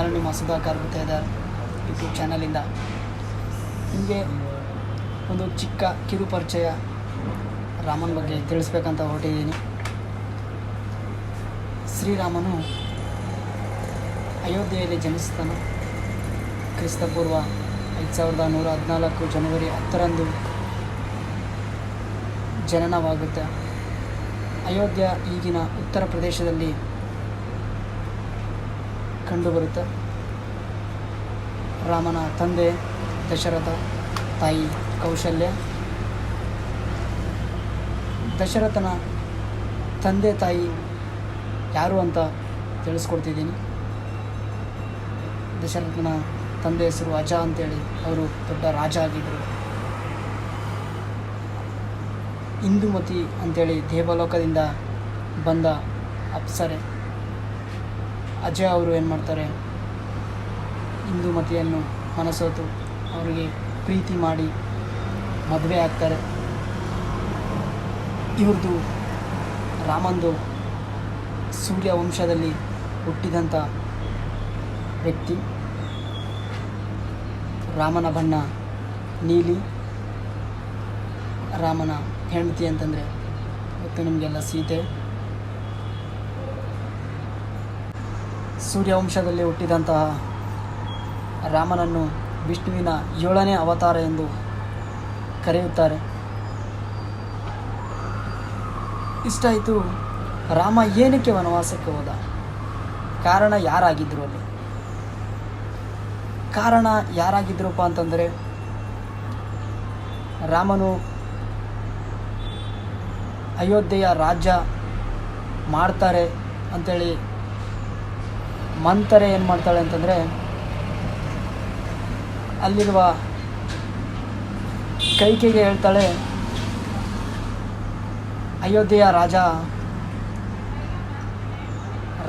ನಾನು ನಿಮ್ಮ ಸುಧಾಕರ್ ಇದ್ದಾರೆ ಯೂಟ್ಯೂಬ್ ಚಾನಲಿಂದ ನಿಮಗೆ ಒಂದು ಚಿಕ್ಕ ಕಿರು ಪರಿಚಯ ರಾಮನ ಬಗ್ಗೆ ತಿಳಿಸ್ಬೇಕಂತ ಹೊರಟಿದ್ದೀನಿ. ಶ್ರೀರಾಮನು ಅಯೋಧ್ಯೆಯಲ್ಲಿ ಜನಿಸ್ತಾನೆ ಕ್ರಿಸ್ತಪೂರ್ವ ಐದು ಸಾವಿರದ ನೂರ ಹದಿನಾಲ್ಕು ಜನವರಿ ಹತ್ತರಂದು ಜನನವಾಗುತ್ತೆ. ಅಯೋಧ್ಯ ಈಗಿನ ಉತ್ತರ ಪ್ರದೇಶದಲ್ಲಿ ಕಂಡುಬರುತ್ತೆ. ರಾಮನ ತಂದೆ, ದಶರಥ ತಾಯಿ ಕೌಶಲ್ಯ. ದಶರಥನ ತಂದೆ ತಾಯಿ ಯಾರು ಅಂತ ತಿಳಿಸ್ಕೊಡ್ತಿದ್ದೀನಿ. ದಶರಥನ ತಂದೆ ಹೆಸರು ಅಜ ಅಂತೇಳಿ. ಅವರು ದೊಡ್ಡ ರಾಜ ಆಗಿದ್ದರು ಇಂದುಮತಿ ಅಂತೇಳಿ ದೇವಲೋಕದಿಂದ ಬಂದ ಅಪ್ಸರೆ. ಅಜಯ್ ಅವರು ಏನು ಮಾಡ್ತಾರೆ? ಹಿಂದೂ ಮತಿಯನ್ನು ಮನಸೋತು ಅವರಿಗೆ ಪ್ರೀತಿ ಮಾಡಿ ಮದುವೆ ಆಗ್ತಾರೆ. ಇವ್ರದ್ದು ರಾಮಂದು ಸೂರ್ಯ ವಂಶದಲ್ಲಿ ಹುಟ್ಟಿದಂಥ ವ್ಯಕ್ತಿ. ರಾಮನ ಬಣ್ಣ ನೀಲಿ. ರಾಮನ ಹೆಂಡತಿ ಅಂತಂದರೆ ಇವತ್ತು ನಿಮಗೆಲ್ಲ ಸೀತೆ. ಸೂರ್ಯವಂಶದಲ್ಲಿ ಹುಟ್ಟಿದಂತಹ ರಾಮನನ್ನು ವಿಷ್ಣುವಿನ ಏಳನೇ ಅವತಾರ ಎಂದು ಕರೆಯುತ್ತಾರೆ. ಇಷ್ಟಾಯಿತು ರಾಮ ಏನಕ್ಕೆ ವನವಾಸಕ್ಕೆ ಹೋದ? ಕಾರಣ ಯಾರಾಗಿದ್ದರು ಅಲ್ಲಿ? ಕಾರಣ ಯಾರಾಗಿದ್ರಪ್ಪ ಅಂತಂದರೆ, ರಾಮನು ಅಯೋಧ್ಯೆಯ ರಾಜ್ಯ ಮಾಡ್ತಾರೆ ಅಂಥೇಳಿ ಮಂತರೆ ಏನು ಮಾಡ್ತಾಳೆ ಅಂತಂದರೆ, ಅಲ್ಲಿರುವ ಕೈಕೆಗೆ ಹೇಳ್ತಾಳೆ, ಅಯೋಧ್ಯೆಯ ರಾಜ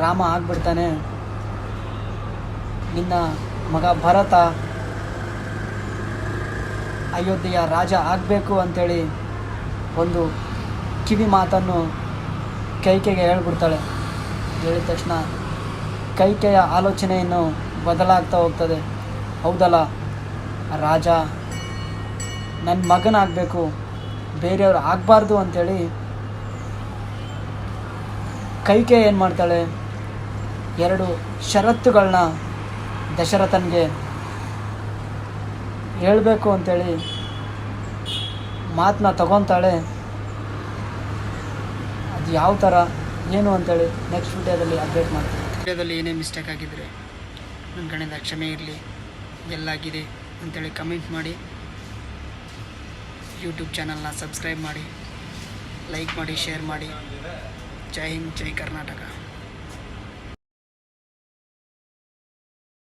ರಾಮ ಆಗ್ಬಿಡ್ತಾನೆ. ನಿನ್ನ ಮಗ ಭರತ ಅಯೋಧ್ಯೆಯ ರಾಜ ಆಗಬೇಕು ಅಂಥೇಳಿ ಒಂದು ಕಿವಿ ಮಾತನ್ನು ಕೈಕೆಗೆ ಹೇಳ್ಬಿಡ್ತಾಳೆ. ಹೇಳಿದ ತಕ್ಷಣ ಕೈಕೆಯ ಆಲೋಚನೆಯನ್ನು ಬದಲಾಗ್ತಾ ಹೋಗ್ತದೆ. ಹೌದಲ್ಲ? ರಾಜ ನನ್ನ ಮಗನಾಗಬೇಕು. ಬೇರೆಯವರು ಆಗಬಾರ್ದು ಅಂಥೇಳಿ ಕೈಕೆ ಏನು ಮಾಡ್ತಾಳೆ? ಎರಡು ಷರತ್ತುಗಳನ್ನ ದಶರಥನಿಗೆ ಹೇಳಬೇಕು ಅಂಥೇಳಿ ಮಾತನ್ನ ತಗೊತಾಳೆ. ಅದು ಯಾವ ಥರ ಏನು ಅಂತೇಳಿ ನೆಕ್ಸ್ಟ್ ವಿಡಿಯೋದಲ್ಲಿ ಅಪ್ಡೇಟ್ ಮಾಡ್ತೀನಿ. ವಿಡಿಯೋದಲ್ಲಿ ಏನೇ ಮಿಸ್ಟೇಕ್ ಆಗಿದ್ದರೆ ನನ್ನ ಕಡೆಯಿಂದ ಕ್ಷಮೆ ಇರಲಿ ಎಲ್ಲಾಗಿದೆ ಅಂತೇಳಿ ಕಮೆಂಟ್ ಮಾಡಿ. ಯೂಟ್ಯೂಬ್ ಚಾನಲ್ನ ಸಬ್ಸ್ಕ್ರೈಬ್ ಮಾಡಿ ಲೈಕ್ ಮಾಡಿ ಶೇರ್ ಮಾಡಿ. ಜೈ ಹಿಂದ್, ಜೈ ಕರ್ನಾಟಕ.